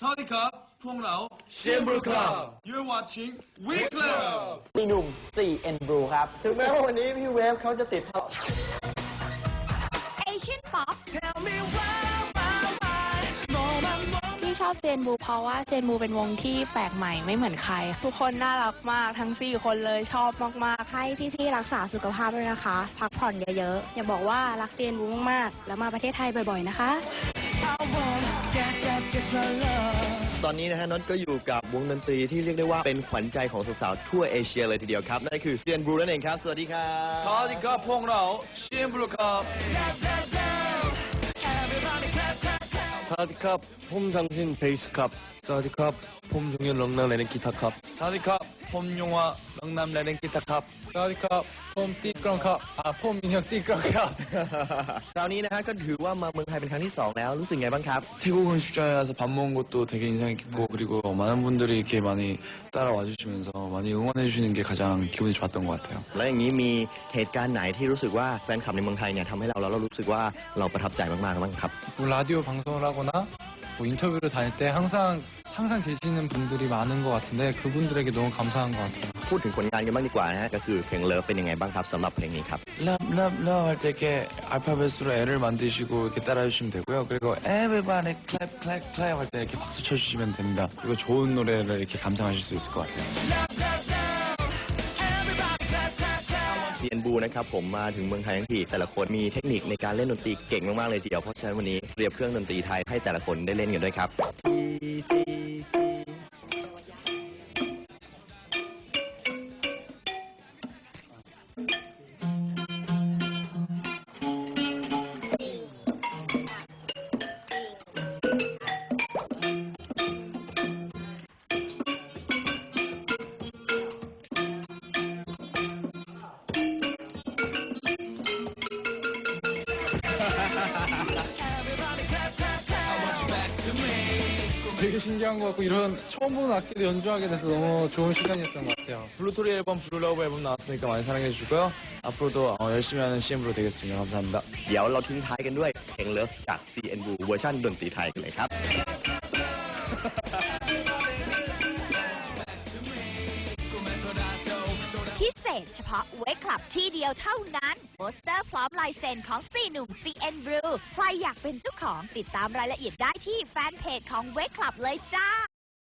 สวัสดีครับพวกเรา CNBLUE Club You're watching We Club ปีหนุ่ม 4N Blue ครับ ถึงแม้ว่าวันนี้พี่เวฟเขาจะติดภารกิจ Asian Pop ที่ ชอบเจนบูเพราะว่าเจนบูเป็นวงที่แปลกใหม่ไม่เหมือนใคร ทุกคนน่ารักมากทั้ง4คนเลยชอบมากให้พี่ๆรักษาสุขภาพด้วยนะคะ พักผ่อนเยอะๆอย่าบอกว่ารักเจนบูมากๆ แล้วมาประเทศไทยบ่อยๆนะคะ ตอนนี้นะฮะน็อตก็อยู่กับวงดนตรีที่เรียกได้ว่าเป็นขวัญใจของสาวๆทั่วเอเชียเลยทีเดียวครับนั่นคือเซียนบรูนั่นเองครับ สวัสดีครับ สวัสดีครับพวกเรา CNBLUE ครับ 사디캅 폼 장신 베이스캅. 사디캅 폼종현 럭랑 레는 기타캅. 사디캅 ดีครับผมยงวะลังนำและเล่นกีตาร์ครับ 사와디캅 폼 띠끄렁캅 아폼 민혁 띠끄렁캅 คราวนี้นะฮะก็ถือว่ามาเมืองไทยเป็นครั้งที่สองแล้วรู้สึกไงบ้างครับ 태국 음식점에 와서 밥 먹은 것도 되게 인상 깊고 그리고 많은 분들이 이렇게 많이 따라와 주시면서 많이 응원해 주시는 게 가장 기분이 좋았던 것 같아요 แล้วอย่างนี้มีเหตุการณ์ไหนที่รู้สึกว่าแฟนคลับในเมืองไทยเนี่ยทำให้เราแล้วเรารู้สึกว่าเราประทับใจมากๆบ้างครับ 뭐 라디오 방송을 하거나 뭐 인터뷰를 다닐 때 항상 항상 계시는 분들이 많은 것 같은데 그분들에게 너무 감사한 것 같아요 พูดถึงผลงานกันบ้างดีกว่านะฮะก็คือเพลงเลิฟเป็นยังไงบ้างครับสำหรับเพลงนี้ครับ 랍, 랍, 랍 할 때 이렇게 알파벳으로 L을 만드시고 이렇게 따라해주시면 되고요. 그리고 everybody clap, clap, clap 할 때 이렇게 박수 쳐주시면 됩니다. 그리고 좋은 노래를 이렇게 감상하실 수 있을 것 같아요. เซียนบูนะครับผมมาถึงเมืองไทยทั้งทีแต่ละคนมีเทคนิคในการเล่นดนตรีเก่งมากๆเลยทีเดียวเพราะฉะนั้นวันนี้เตรียมเครื่องดนตรีไทยให้แต่ละคนได้เล่นกันด้วยครับ 되게 신기한 것 같고 이런 처음 보는 악기를 연주하게 돼서 너무 좋은 시간이었던 것 같아요. 블루토리 앨범 블루러브 앨범 나왔으니까 많이 사랑해 주시고요. 앞으로도 어, 열심히 하는 CM으로 되겠습니다. 감사합니다. เดี๋ยวเราทิ้งท้ายกันด้วยเพลงเลิฟจาก CN Blue เวอร์ชันดนตรีไทยกันเลยครับ เศษเฉพาะเวกคลับที่เดียวเท่านั้นโปสเตอร์พร้อมลายเซ็นของ4หนุ่ม CN Blue ใครอยากเป็นเจ้าของติดตามรายละเอียดได้ที่แฟนเพจของเวกคลับเลยจ้า